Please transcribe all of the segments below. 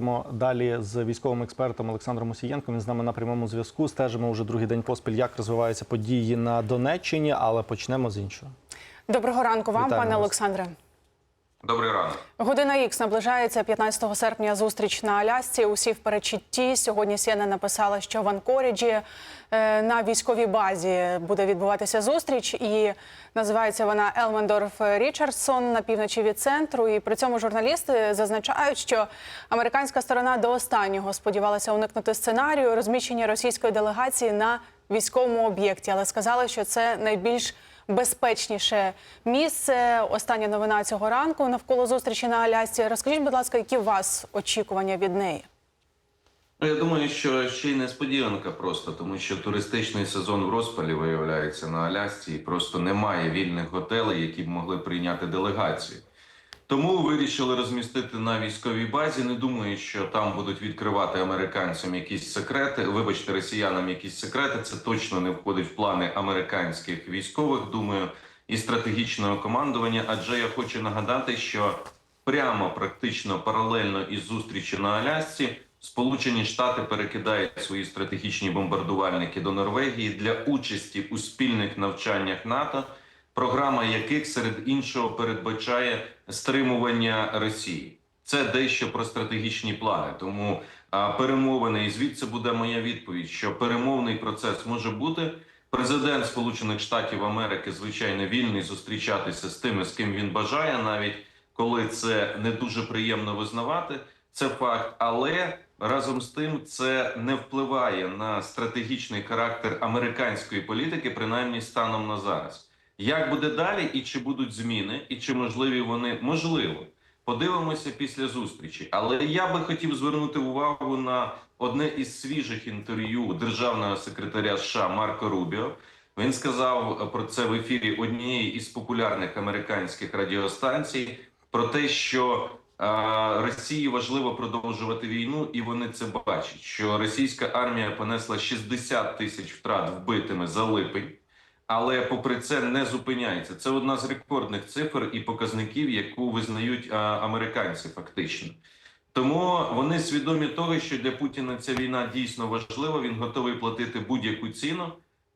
поговоримо далі з військовим експертом Олександром Осієнком. Він з нами на прямому зв'язку. Стежимо вже другий день поспіль, як розвиваються події на Донеччині, але почнемо з іншого. Доброго ранку вам, Вітаємо пане вас. Олександре. Добрий ранок. Година Ікс наближається 15 серпня. Зустріч на Алясці. Усі в передчутті. Сьогодні Сіена написала, що в Анкоріджі е, на військовій базі буде відбуватися зустріч, і називається вона Елмендорф Річардсон на півночі від центру. І при цьому журналісти зазначають, що американська сторона до останнього сподівалася уникнути сценарію розміщення російської делегації на військовому об'єкті, але сказали, що це найбільш безпечніше місце. Остання новина цього ранку навколо зустрічі на Алясці. Розкажіть, будь ласка, які у вас очікування від неї? Ну, я думаю, що ще й несподіванка просто, тому що туристичний сезон в розпалі виявляється на Алясці, і просто немає вільних готелей, які б могли прийняти делегацію. Тому вирішили розмістити на військовій базі. Не думаю, що там будуть відкривати американцям якісь секрети. Вибачте, росіянам якісь секрети. Це точно не входить в плани американських військових. Думаю, і стратегічного командування. Адже я хочу нагадати, що прямо практично паралельно із зустрічі на Алясці Сполучені Штати перекидають свої стратегічні бомбардувальники до Норвегії для участі у спільних навчаннях НАТО, програма яких серед іншого передбачає стримування Росії. Це дещо про стратегічні плани. Тому перемовини, і звідси буде моя відповідь, що перемовний процес може бути. Президент Сполучених Штатів Америки звичайно вільний зустрічатися з тими, з ким він бажає, навіть коли це не дуже приємно визнавати. Це факт, але разом з тим це не впливає на стратегічний характер американської політики, принаймні станом на зараз. Як буде далі, і чи будуть зміни, і чи можливі вони можливо? Подивимося після зустрічі. Але я би хотів звернути увагу на одне із свіжих інтерв'ю державного секретаря США Марко Рубіо. Він сказав про це в ефірі однієї із популярних американських радіостанцій про те, що а, Росії важливо продовжувати війну, і вони це бачать. Що російська армія понесла 60 тисяч втрат вбитими за липень, але попри це не зупиняється. Це одна з рекордних цифр і показників, яку визнають американці, фактично. Тому вони свідомі того, що для Путіна ця війна дійсно важлива. Він готовий платити будь-яку ціну.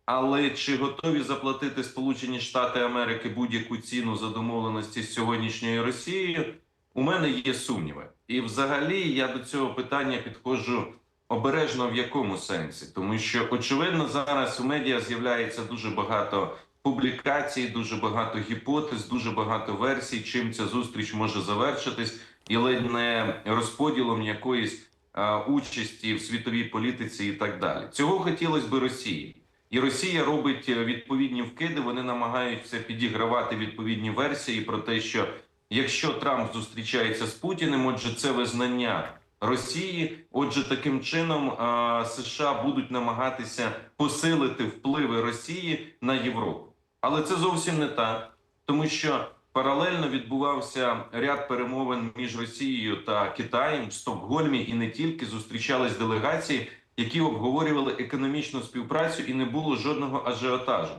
Але чи готові заплатити Сполучені Штати Америки будь-яку ціну за домовленості з сьогоднішньою Росією? У мене є сумніви, і взагалі я до цього питання підходжу обережно в якому сенсі, тому що очевидно зараз у медіа з'являється дуже багато публікацій, дуже багато гіпотез, дуже багато версій, чим ця зустріч може завершитись, і ледь не розподілом якоїсь а, участі в світовій політиці, і так далі. Цього хотілося би Росії. І Росія робить е, відповідні вкиди. Вони намагаються підігравати відповідні версії про те, що якщо Трамп зустрічається з Путіним, отже, це визнання Росії. Отже, таким чином США будуть намагатися посилити впливи Росії на Європу. Але це зовсім не так, тому що паралельно відбувався ряд перемовин між Росією та Китаєм в Стокгольмі, і не тільки зустрічались делегації, які обговорювали економічну співпрацю, і не було жодного ажіотажу,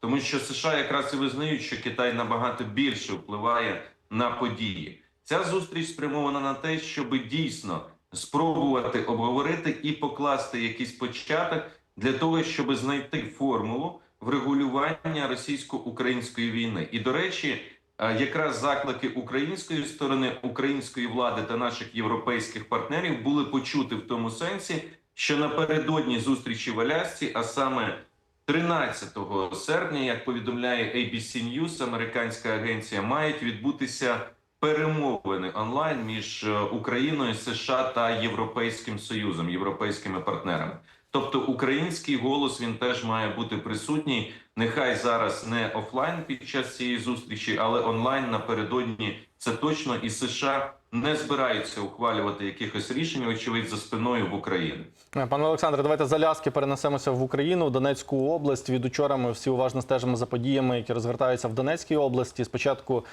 тому що США якраз і визнають, що Китай набагато більше впливає на події. Ця зустріч спрямована на те, щоб дійсно спробувати обговорити і покласти якийсь початок для того, щоб знайти формулу врегулювання російсько-української війни. І до речі, е, якраз заклики української сторони, української влади та наших європейських партнерів були почути в тому сенсі, що напередодні зустрічі в Алясці, а саме 13 серпня, як повідомляє ABC News, американська агенція, мають відбутися перемовини онлайн між е, Україною, США та Європейським Союзом, європейськими партнерами. Тобто український голос він теж має бути присутній. Нехай зараз не офлайн під час цієї зустрічі, але онлайн напередодні це точно і США не збираються ухвалювати якихось рішень, очевидь, за спиною в Україні. Е, Пане Олександре, давайте з перенесемося в Україну, в Донецьку область. Від учора ми всі уважно стежимо за подіями, які розгортаються в Донецькій області. Спочатку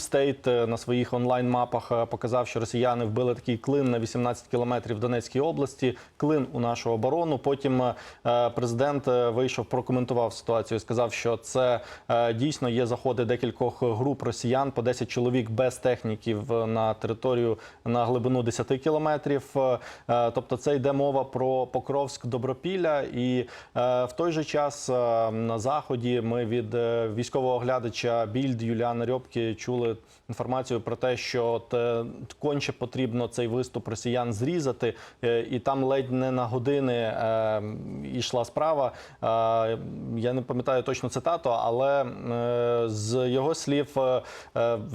State е, на своїх онлайн-мапах е, показав, що росіяни вбили такий клин на 18 кілометрів в Донецькій області. Клин у нашу оборону. Потім е, президент вийшов, прокоментував ситуацію. Сказав, що це дійсно є заходи декількох груп росіян по 10 чоловік без техніки в на територію на глибину 10 кілометрів. Е, е, Тобто, це йде мова про Покровськ Добропілля. І е, в той же час на заході ми від військового оглядача Більд Юліана Рьобки чули інформацію про те, що от, конче потрібно цей виступ росіян зрізати, і там ледь не на години йшла справа. Я не пам'ятаю точно цитату, але з його слів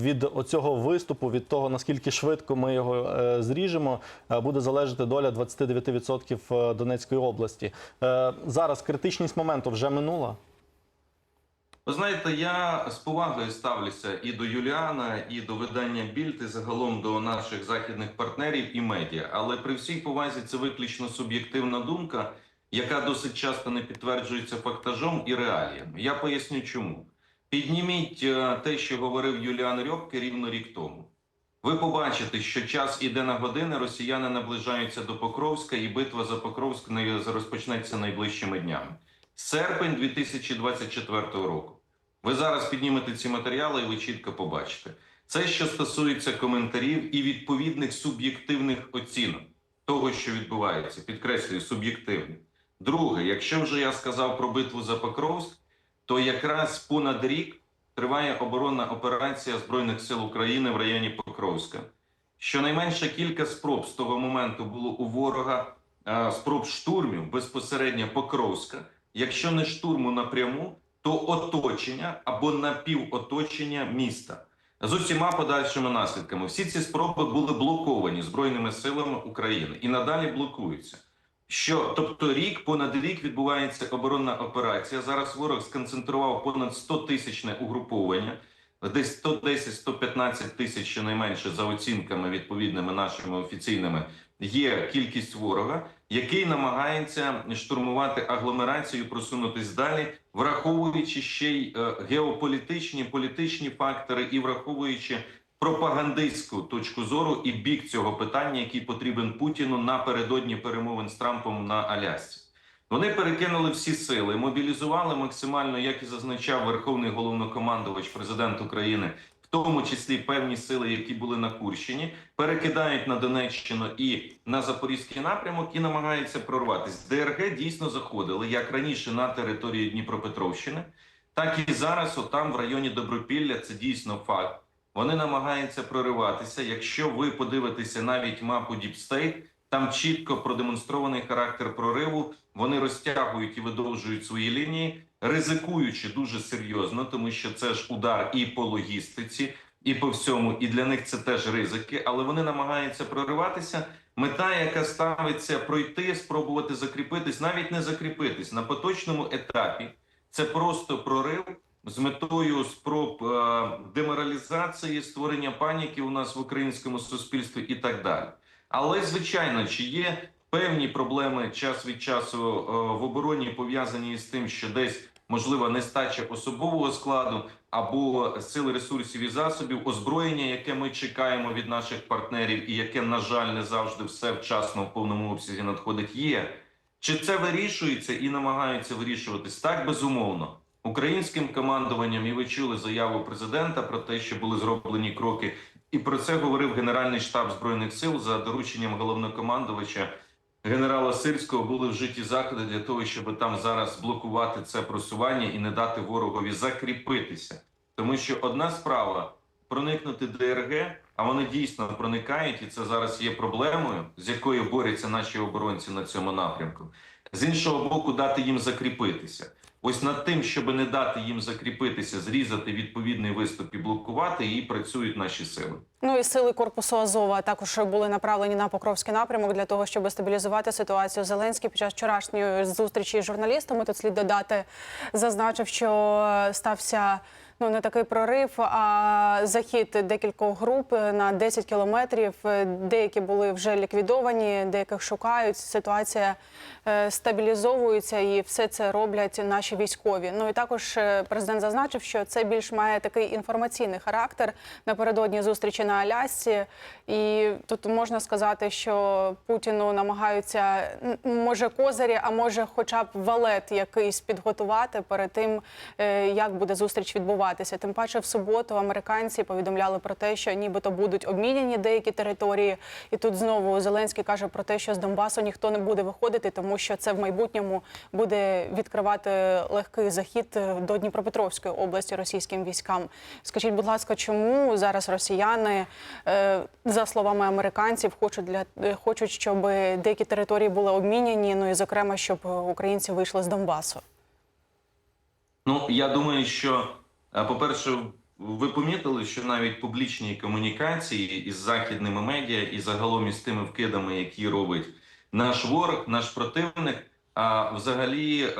від оцього виступу, від того наскільки швидко ми його е, зріжемо, е, буде залежати доля 29% Донецької області. Е, зараз критичність моменту вже минула. Ви знаєте, я з повагою ставлюся і до Юліана, і до видання Більд, загалом до наших західних партнерів і медіа. Але при всій повазі це виключно суб'єктивна думка, яка досить часто не підтверджується фактажом і реаліями. Я поясню, чому. Підніміть е, те, що говорив Юліан Рьобке рівно рік тому. Ви побачите, що час іде на години, росіяни наближаються до Покровська, і битва за Покровськ не розпочнеться найближчими днями. Серпень 2024 року. Ви зараз піднімете ці матеріали, і ви чітко побачите. Це що стосується коментарів і відповідних суб'єктивних оцінок того, що відбувається. Підкреслюю, суб'єктивних. Друге, якщо вже я сказав про битву за Покровськ, то якраз понад рік триває оборонна операція Збройних сил України в районі Покровська. Щонайменше кілька спроб з того моменту було у ворога е, спроб штурмів безпосередньо Покровська. Якщо не штурму напряму, то оточення або напівоточення міста з усіма подальшими наслідками. Всі ці спроби були блоковані збройними силами України і надалі блокуються. Що тобто рік понад рік відбувається оборонна операція. Зараз ворог сконцентрував понад 100 тисячне угруповання, десь 110-115 тисяч щонайменше за оцінками відповідними нашими офіційними. Є кількість ворога, який намагається штурмувати агломерацію, просунутись далі, враховуючи ще й е, геополітичні політичні фактори і враховуючи пропагандистську точку зору і бік цього питання, який потрібен Путіну напередодні перемовин з Трампом на Алясці. Вони перекинули всі сили, мобілізували максимально, як і зазначав Верховний головнокомандувач, президент України, в тому числі певні сили, які були на Курщині, перекидають на Донеччину і на Запорізький напрямок і намагаються прорватися. ДРГ дійсно заходили як раніше на території Дніпропетровщини, так і зараз, отам в районі Добропілля, це дійсно факт. Вони намагаються прориватися. Якщо ви подивитеся навіть мапу Діпстейт, там чітко продемонстрований характер прориву. Вони розтягують і видовжують свої лінії, ризикуючи дуже серйозно, тому що це ж удар і по логістиці, і по всьому. І для них це теж ризики. Але вони намагаються прориватися. Мета, яка ставиться пройти, спробувати закріпитись, навіть не закріпитись на поточному етапі. Це просто прорив з метою спроб е, деморалізації, створення паніки у нас в українському суспільстві і так далі. Але звичайно, чи є певні проблеми час від часу е, в обороні пов'язані з тим, що десь можлива нестача особового складу або сили ресурсів і засобів, озброєння, яке ми чекаємо від наших партнерів, і яке, на жаль, не завжди все вчасно в повному обсязі надходить, є. Чи це вирішується і намагаються вирішуватись? Так, безумовно. Українським командуванням, і ви чули заяву президента про те, що були зроблені кроки, і про це говорив Генеральний штаб збройних сил за дорученням головнокомандувача генерала Сирського. Були вжиті заходи для того, щоб там зараз блокувати це просування і не дати ворогові закріпитися. Тому що одна справа проникнути ДРГ, а вони дійсно проникають, і це зараз є проблемою, з якою борються наші оборонці на цьому напрямку. З іншого боку, дати їм закріпитися. Ось над тим, щоб не дати їм закріпитися, зрізати відповідний виступ і блокувати, і працюють наші сили. Ну і сили корпусу Азова також були направлені на Покровський напрямок для того, щоб стабілізувати ситуацію. Зеленський під час вчорашньої зустрічі з журналістами тут слід додати, зазначив, що стався. Ну, не такий прорив, а захід декількох груп на 10 кілометрів. Деякі були вже ліквідовані, деяких шукають. Ситуація е, стабілізовується, і все це роблять наші військові. Ну і також е, президент зазначив, що це більш має такий інформаційний характер напередодні зустрічі на Алясці. І тут можна сказати, що Путіну намагаються може козирі, а може, хоча б валет якийсь підготувати перед тим, е, як буде зустріч відбуватися. Відбуватися. Тим паче, в суботу американці повідомляли про те, що нібито будуть обміняні деякі території. І тут знову Зеленський каже про те, що з Донбасу ніхто не буде виходити, тому що це в майбутньому буде відкривати легкий захід до Дніпропетровської області російським військам. Скажіть, будь ласка, чому зараз росіяни, е, за словами американців, хочуть для хочуть, щоб деякі території були обміняні? Ну і зокрема, щоб українці вийшли з Донбасу? Ну я думаю, що по-перше, ви помітили, що навіть публічні комунікації із західними медіа і загалом із тими вкидами, які робить наш ворог, наш противник. А взагалі е,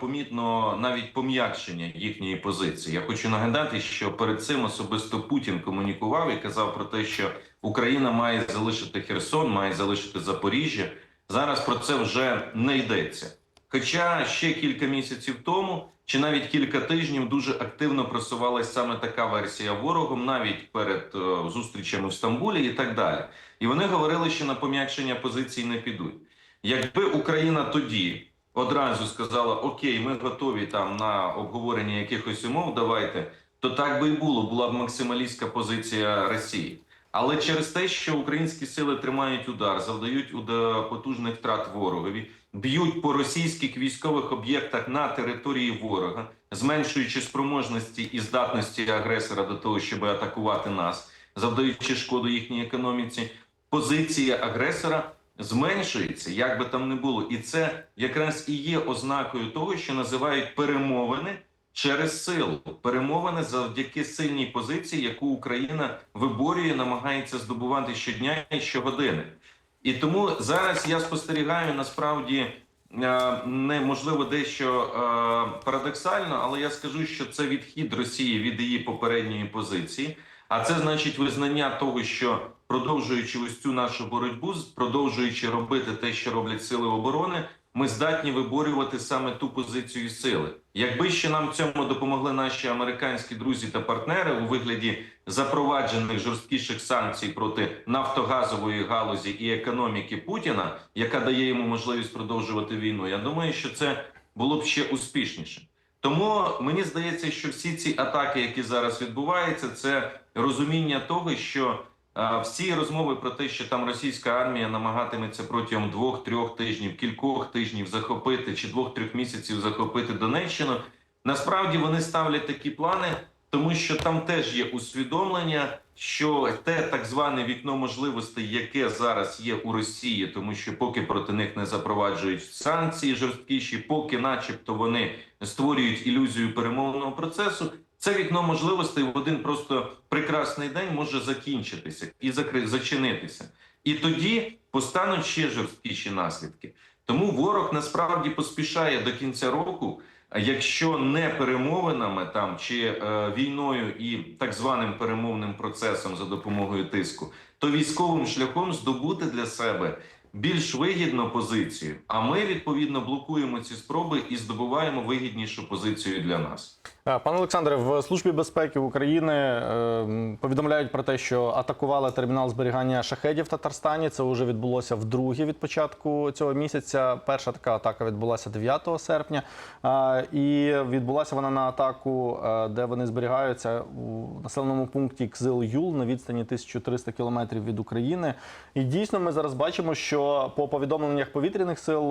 помітно навіть пом'якшення їхньої позиції. Я хочу нагадати, що перед цим особисто Путін комунікував і казав про те, що Україна має залишити Херсон, має залишити Запоріжжя. Зараз про це вже не йдеться. Хоча ще кілька місяців тому, чи навіть кілька тижнів, дуже активно просувалася саме така версія ворогом, навіть перед е, зустрічами в Стамбулі і так далі. І вони говорили, що на пом'якшення позицій не підуть. Якби Україна тоді одразу сказала: Окей, ми готові там на обговорення якихось умов, давайте, то так би і було, була б максималістська позиція Росії. Але через те, що українські сили тримають удар, завдають потужних втрат ворогові, б'ють по російських військових об'єктах на території ворога, зменшуючи спроможності і здатності агресора до того, щоб атакувати нас, завдаючи шкоду їхній економіці, позиція агресора зменшується, як би там не було, і це якраз і є ознакою того, що називають перемовини через силу, перемовини завдяки сильній позиції, яку Україна виборює, намагається здобувати щодня і щогодини. І тому зараз я спостерігаю насправді е, неможливо дещо е, парадоксально, але я скажу, що це відхід Росії від її попередньої позиції. А це значить визнання того, що продовжуючи ось цю нашу боротьбу, продовжуючи робити те, що роблять сили оборони, ми здатні виборювати саме ту позицію сили. Якби ще нам цьому допомогли наші американські друзі та партнери у вигляді запроваджених жорсткіших санкцій проти нафтогазової галузі і економіки Путіна, яка дає йому можливість продовжувати війну, я думаю, що це було б ще успішніше. Тому мені здається, що всі ці атаки, які зараз відбуваються, це розуміння того, що всі розмови про те, що там російська армія намагатиметься протягом двох-трьох тижнів, кількох тижнів захопити чи двох-трьох місяців захопити Донеччину, насправді вони ставлять такі плани, тому що там теж є усвідомлення, що те так зване вікно можливостей, яке зараз є у Росії, тому що поки проти них не запроваджують санкції жорсткіші, поки, начебто, вони створюють ілюзію перемовного процесу. Це вікно можливостей в один просто прекрасний день може закінчитися і закри... зачинитися. І тоді постануть ще жорсткіші наслідки. Тому ворог насправді поспішає до кінця року, якщо не перемовинами там чи е, війною і так званим перемовним процесом за допомогою тиску, то військовим шляхом здобути для себе більш вигідну позицію. А ми відповідно блокуємо ці спроби і здобуваємо вигіднішу позицію для нас. Е, Пане Олександре, в службі безпеки України е, повідомляють про те, що атакували термінал зберігання шахедів в Татарстані. Це вже відбулося вдруге від початку цього місяця. Перша така атака відбулася 9 серпня, Е, і відбулася вона на атаку, де вони зберігаються у населеному пункті Кзил-Юл на відстані 1300 кілометрів від України. І дійсно, ми зараз бачимо, що по повідомленнях повітряних сил,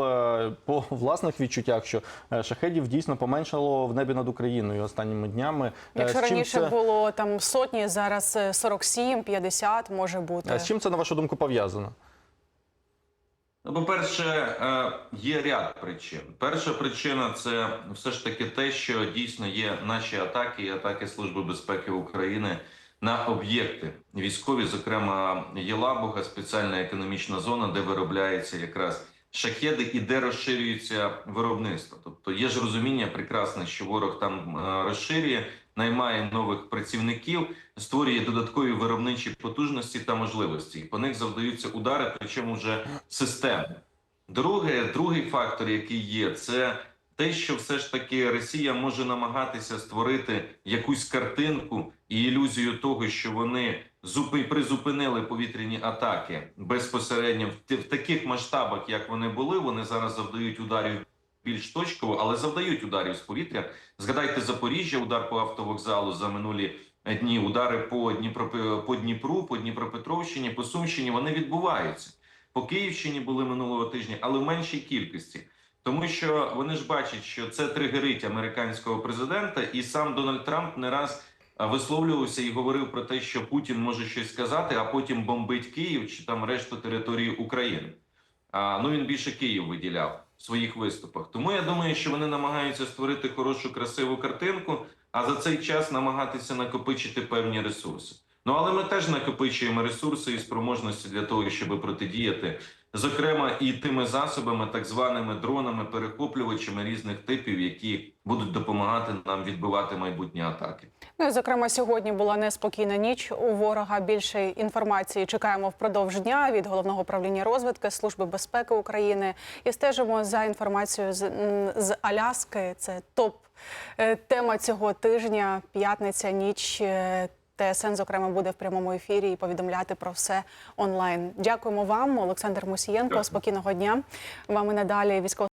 по власних відчуттях, що шахедів дійсно поменшало в небі над Україною останніми днями. Е, Якщо раніше це, було там сотні, зараз е, 47, 50 може бути. е, з чим це на вашу думку пов'язано? Ну, по-перше, е, є ряд причин. Перша причина це все ж таки те, що дійсно є наші атаки і атаки Служби безпеки України на об'єкти військові, зокрема Єлабуга, спеціальна економічна зона, де виробляються якраз шахеди і де розширюється виробництво. Тобто є ж розуміння прекрасне, що ворог там е, розширює, наймає нових працівників, створює додаткові виробничі потужності та можливості. І по них завдаються удари, причому вже системи. Друге, другий фактор, який є, це те, що все ж таки Росія може намагатися створити якусь картинку і ілюзію того, що вони зупи призупинили повітряні атаки безпосередньо в, в таких масштабах, як вони були. Вони зараз завдають ударів більш точково, але завдають ударів з повітря. Згадайте Запоріжжя, удар по автовокзалу за минулі дні, удари по Дніпро по Дніпру, по Дніпропетровщині, по Сумщині. Вони відбуваються. По Київщині були минулого тижня, але в меншій кількості. Тому що вони ж бачать, що це тригерить американського президента, і сам Дональд Трамп не раз висловлювався і говорив про те, що Путін може щось сказати, а потім бомбить Київ чи там решту території України. А, ну він більше Київ виділяв в своїх виступах. Тому я думаю, що вони намагаються створити хорошу, красиву картинку, а за цей час намагатися накопичити певні ресурси. Ну але ми теж накопичуємо ресурси і спроможності для того, щоб протидіяти, зокрема, і тими засобами, так званими дронами, перехоплювачами різних типів, які будуть допомагати нам відбивати майбутні атаки. Ну зокрема, сьогодні була неспокійна ніч у ворога. Більше інформації чекаємо впродовж дня від головного управління розвідки Служби безпеки України і стежимо за інформацією з, з Аляски. Це топ е, тема цього тижня. П'ятниця, ніч. ТСН, зокрема, буде в прямому ефірі і повідомляти про все онлайн. Дякуємо вам, Олександр Мусієнко. Спокійного дня. Вам і надалі військово.